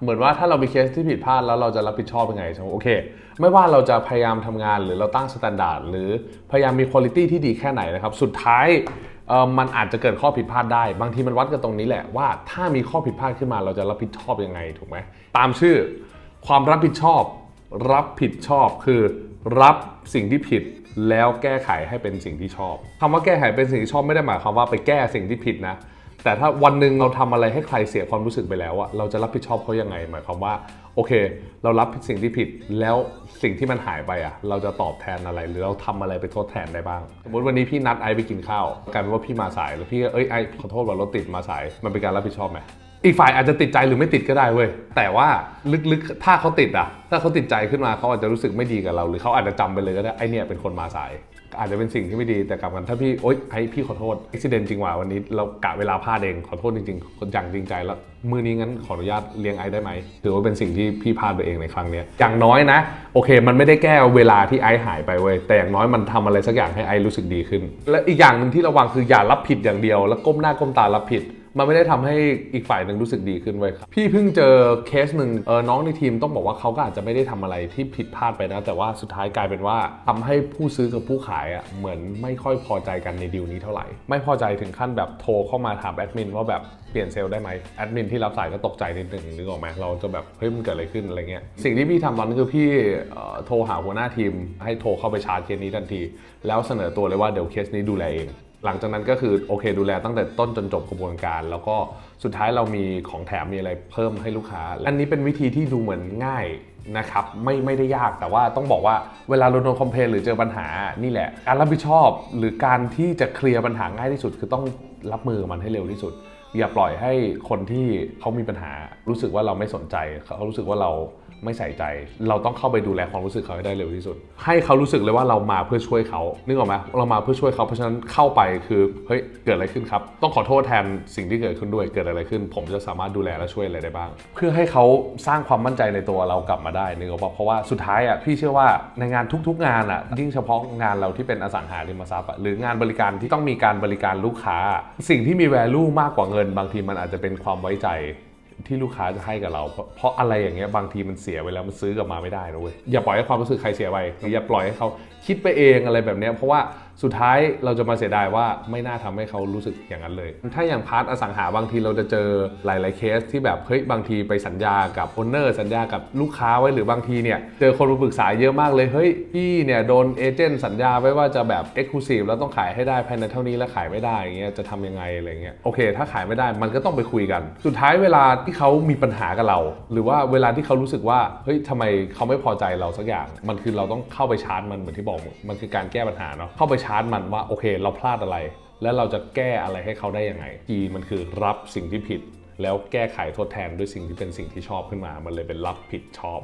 เหมือนว่าถ้าเรามีเคสที่ผิดพลาดแล้วเราจะรับผิดชอบยังไงใช่ไหมโอเค ไม่ว่าเราจะพยายามทำงานหรือเราตั้งสแตนดาร์ดหรือพยายามมีคุณภาพที่ดีแค่ไหนนะครับ สุดท้ายมันอาจจะเกิดข้อผิดพลาดได้ บางทีมันวัดกันตรงนี้แหละว่าถ้ามีข้อผิดพลาดขึ้นมาเราจะรับผิดชอบยังไงถูกไหมตามชื่อ ความรับผิดชอบ รับผิดชอบคือรับสิ่งที่ผิดแล้วแก้ไขให้เป็นสิ่งที่ชอบคำว่าแก้ไขเป็นสิ่งที่ชอบไม่ได้หมายความว่าไปแก้สิ่งที่ผิดนะ แต่ถ้าวันหนึ่งเราทำอะไรให้ใครเสียความรู้สึกไปแล้วอะเราจะรับผิดชอบเขายังไงหมายความว่าโอเค เรารับสิ่งที่ผิดแล้วสิ่งที่มันหายไปอะเราจะตอบแทนอะไรหรือเราทำอะไรไปทดแทนได้บ้าง สมมติวันนี้พี่นัดไอไปกินข้าวกลายเป็นว่าพี่มาสายแล้วพี่เอ้ยไอขอโทษว่ารถติดมาสายมันเป็นการรับผิดชอบไหม อีกฝ่ายอาจจะติดใจหรือไม่ติดก็ได้เว้ยแต่ว่าลึกๆถ้าเขาติดอะถ้าเขาติดใจขึ้นมาเขาอาจจะรู้สึกไม่ดีกับเรา หรือเขาอาจจะจำไปเลยก็ได้ไอเนี่ยเป็นคนมาสาย อาจจะเป็นสิ่งที่ไม่ดีแต่กลับกันถ้าพี่โอ๊ยไอพี่ขอโทษอุบิเหตุจริงว่ะวันนี้เรากะเวลาพลาดเองขอโทษจริงๆอย่างจริงใจแล้วมือนี้งั้นขออนุญาตเลี้ยงไอได้ไหมถือว่าเป็นสิ่งที่พี่พลาดไปเองในครั้งนี้อย่างน้อยนะ โอเค มันไม่ได้แก้เวลาที่ไอหายไปเว้ยแต่อย่างน้อยมันทำอะไรสักอย่างให้ไอรู้สึกดีขึ้น และอีกอย่างหนึ่งที่ระวังคืออย่ารับผิดอย่างเดียว แล้วก้มหน้าก้มตารับผิด มันไม่ได้ทำให้อีกฝ่ายหนึ่งรู้สึกดีขึ้นเว้ยครับ พี่เพิ่งเจอเคสหนึ่งเออน้องในทีมต้องบอกว่าเขาก็อาจจะไม่ได้ทำอะไรที่ผิดพลาดไปนะ แต่ว่าสุดท้ายกลายเป็นว่าทำให้ผู้ซื้อกับผู้ขายอะเหมือนไม่ค่อยพอใจกันในดีลนี้เท่าไหร่ ไม่พอใจถึงขั้นแบบโทรเข้ามาถามแอดมินว่าแบบเปลี่ยนเซลล์ได้ไหมแอดมินที่รับสายก็ตกใจนิดนึงนึกออกไหมเราจะแบบเฮ้ยมันเกิดอะไรขึ้นอะไรเงี้ยสิ่งที่พี่ทำตอนนั้นคือพี่โทรหาหัวหน้าทีม ให้โทรเข้าไปชาร์จเคสนี้ทันที แล้วเสนอตัวเลยว่าเดี๋ยวเคสนี้ดูแลเอง หลังจากนั้นก็คือโอเคดูแลตั้งแต่ต้นจนจบกระบวนการ แล้วก็สุดท้ายเรามีของแถมมีอะไรเพิ่มให้ลูกค้า อันนี้เป็นวิธีที่ดูเหมือนง่ายนะครับไม่ไม่ได้ยากแต่ว่าต้องบอกว่าเวลาเราโดนคอมเพลนหรือเจอปัญหานี่แหละการรับผิดชอบหรือการที่จะเคลียร์ปัญหาง่ายที่สุด คือต้องรับมือกับมันให้เร็วที่สุด อย่าปล่อยให้คนที่เขามีปัญหารู้สึกว่าเราไม่สนใจเขารู้สึกว่าเรา ไม่ใส่ใจ เราต้องเข้าไปดูแลความรู้สึกเขาให้ได้เร็วที่สุด ให้เขารู้สึกเลยว่าเรามาเพื่อช่วยเขานึกออกไหมเรามาเพื่อช่วยเขาเพราะฉะนั้นเข้าไปคือเฮ้ยเกิดอะไรขึ้นครับต้องขอโทษแทนสิ่งที่เกิดขึ้นด้วยเกิดอะไรขึ้น ผมจะสามารถดูแลและช่วยอะไรได้บ้าง เพื่อให้เขาสร้างความมั่นใจในตัวเรากลับมาได้นึกออกปะเพราะว่าสุดท้ายอะพี่เชื่อว่าในงานทุก ๆ งานอะยิ่งเฉพาะงานเราที่เป็นอสังหาริมทรัพย์อะหรืองานบริการที่ต้องมีการบริการลูกค้า สิ่งที่มี value มากกว่าเงิน บางทีมันอาจจะเป็นความไว้ใจ ที่ลูกค้าจะให้กับเรา เพราะอะไรอย่างเงี้ยบางทีมันเสียไปแล้วมันซื้อกลับมาไม่ได้นะเว้ยอย่าปล่อยให้ความรู้สึกใครเสียไปอย่าปล่อยให้เขาคิดไปเองอะไรแบบเนี้ยเพราะว่า สุดท้ายเราจะมาเสียดายว่าไม่น่าทำให้เขารู้สึกอย่างนั้นเลย ถ้าอย่างพาร์ทอสังหาบางทีเราจะเจอหลาย ๆ เคสที่แบบเฮ้ยบางทีไปสัญญากับโอนเนอร์สัญญากับลูกค้าไว้หรือบางทีเนี่ยเจอคนมาปรึกษาเยอะมากเลยเฮ้ยพี่เนี่ยโดนเอเจนต์สัญญาไว้ว่าจะแบบเอ็กซ์คลูซีฟแล้วต้องขายให้ได้ภายในเท่านี้แล้วขายไม่ได้อย่างเงี้ยจะทำยังไงอะไรเงี้ยโอเค ถ้าขายไม่ได้มันก็ต้องไปคุยกัน สุดท้ายเวลาที่เขามีปัญหากับเรา หรือว่าเวลาที่เขารู้สึกว่าเฮ้ยทำไมเขาไม่พอใจเราสักอย่าง มันคือเราต้องเข้าไปชาร์จมันเหมือนที่บอกมันคือการแก้ปัญหาเนาะเข้าไปชาร์จมันว่าโอเค เราพลาดอะไร แล้วเราจะแก้อะไรให้เขาได้ยังไงทีมันคือรับสิ่งที่ผิด แล้วแก้ไขทดแทนด้วยสิ่งที่เป็นสิ่งที่ชอบขึ้นมา มันเลยเป็นรับผิดชอบ